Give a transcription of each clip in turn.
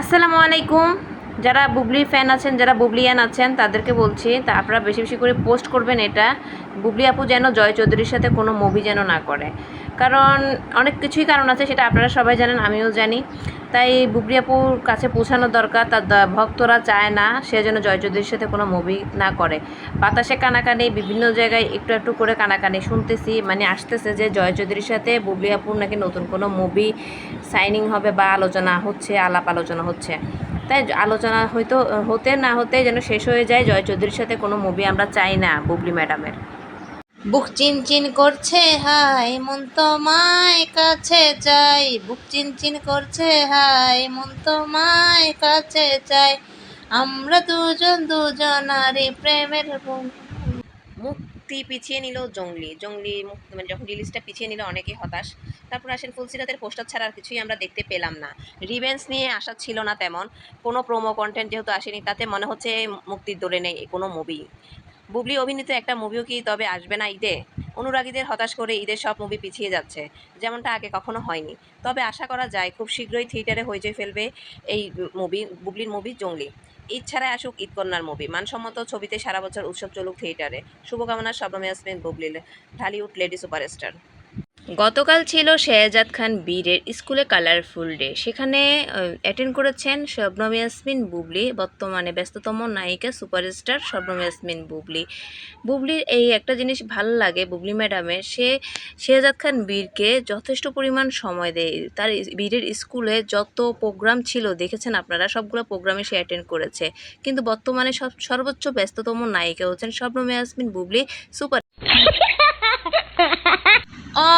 আসসালামু আলাইকুম। যারা বুবলি ফ্যান আছেন, যারা বুবলিয়ান আছেন, তাদেরকে বলছি, তা আপনারা বেশি বেশি করে পোস্ট করবেন এটা। বুবলি আপু যেন জয় চৌধুরীর সাথে কোনো মুভি যেন না করে। কারণ অনেক কিছুই কারণ আছে, সেটা আপনারা সবাই জানেন, আমিও জানি। তাই বুবলি আপুর কাছে পৌঁছানো দরকার, তার ভক্তরা চায় না, সে যেন জয় চৌধুরীর সাথে কোনো মুভি না করে। বাতাসে কানাকানি, বিভিন্ন জায়গায় একটু একটু করে কানাকানি শুনতেছি মানে আসতেছে যে জয় চৌধুরীর সাথে বুবলি আপুর নাকি নতুন কোনো মুভি সাইনিং হবে বা আলোচনা হচ্ছে, আলাপ আলোচনা হচ্ছে। তাই আলোচনা হয়তো, হতে না হতে যেন শেষ হয়ে যায় জয় চৌধুরীর সাথে কোনো মুভি আমরা চাই না বুবলি ম্যাডামের। বুক চিনচিন করছে হাই মন তো মায় কাছে চাই। বুক চিনচিন করছে হাই মন তো মায় কাছে চাই। আমরা দুজন দুজনারই প্রেমের মুক্তি পিছিয়ে নিল জঙ্গলি। জঙ্গলি মুক্তি মানে যখন রিলিজটা পিছিয়ে নিল, অনেকেই হতাশ। তারপর আসেন ফুলসিরাতের পোস্টার ছাড়া আর কিছুই আমরা দেখতে পেলাম না। রিভেন্স নিয়ে আসা ছিল না তেমন। কোনো প্রোমো কন্টেন্ট যেহেতু আসেনি, তাতে মনে হচ্ছে মুক্তির দৌড়ে নেই কোনো মুভি বুবলি অভিনীত একটা মুভিও কি তবে আসবে না ঈদে? অনুরাগীদের হতাশ করে ঈদের সব মুভি পিছিয়ে যাচ্ছে, যেমনটা আগে কখনো হয়নি। তবে আশা করা যায় খুব শীঘ্রই থিয়েটারে হইচই ফেলবে এই মুভি, বুবলির মুভি জঙ্গলি। ঈদ ছাড়াই আসুক ঈদকন্যার মুভি। মানসম্মত ছবিতে সারা বছর উৎসব চলুক থিয়েটারে। শুভকামনা শবনম ইয়াসমিন বুবলি ঢালিউড লেডি সুপারস্টার। গতকাল ছিল শেহজাদ খান বীরের স্কুলে কালারফুল ডে। সেখানে অ্যাটেন্ড করেছেন শবনম ইয়াসমিন বুবলি, বর্তমানে ব্যস্ততম নায়িকা, সুপারস্টার শবনম ইয়াসমিন বুবলি। বুবলির এই একটা জিনিস ভালো লাগে বুবলি ম্যাডামের, সে শেহজাদ খান বীরকে যথেষ্ট পরিমাণ সময় দেয়। তার বীরের স্কুলে যত প্রোগ্রাম ছিল, দেখেছেন আপনারা, সবগুলো প্রোগ্রামে সে অ্যাটেন্ড করেছে। কিন্তু বর্তমানে সব, সর্বোচ্চ ব্যস্ততম নায়িকা হচ্ছেন Shabnam Yasmin Bubly, super oh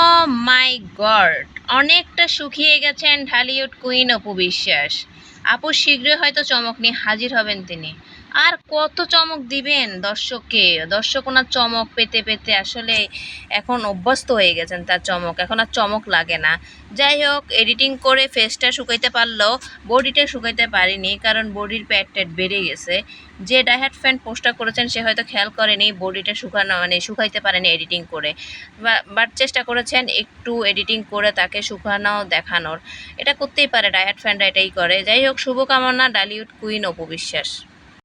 my god অনেকটা শুকিয়ে গেছেন ঢালিউড কুইন অপু বিশ্বাস। আপু শীঘ্রই হয়তো চমক নিয়ে হাজির হবেন তিনি। আর কত চমক দিবেন দর্শককে? দর্শক ওনার চমক পেতে পেতে আসলে এখন অভ্যস্ত হয়ে গেছেন তার চমক। এখন আর চমক লাগে না। যাই হোক এডিটিং করে ফেসটা শুকাইতে পারলেও বডিটা শুকাইতে পারিনি কারণ বডির প্যাট ট্যাট বেড়ে গেছে। যে ডাইহাট ফ্যান পোস্টটা করেছেন সে হয়তো খেয়াল করেনি বডিটা শুকানো মানে শুকাইতে পারেনি এডিটিং করে। বাট চেষ্টা করেছেন একটু এডিটিং করে তাকে শুকানো দেখানোর। এটা করতেই পারে ডায়াট ফ্যানরা এটাই করে। যাই হোক, শুভকামনা, ডালিউড কুইন অপু বিশ্বাস।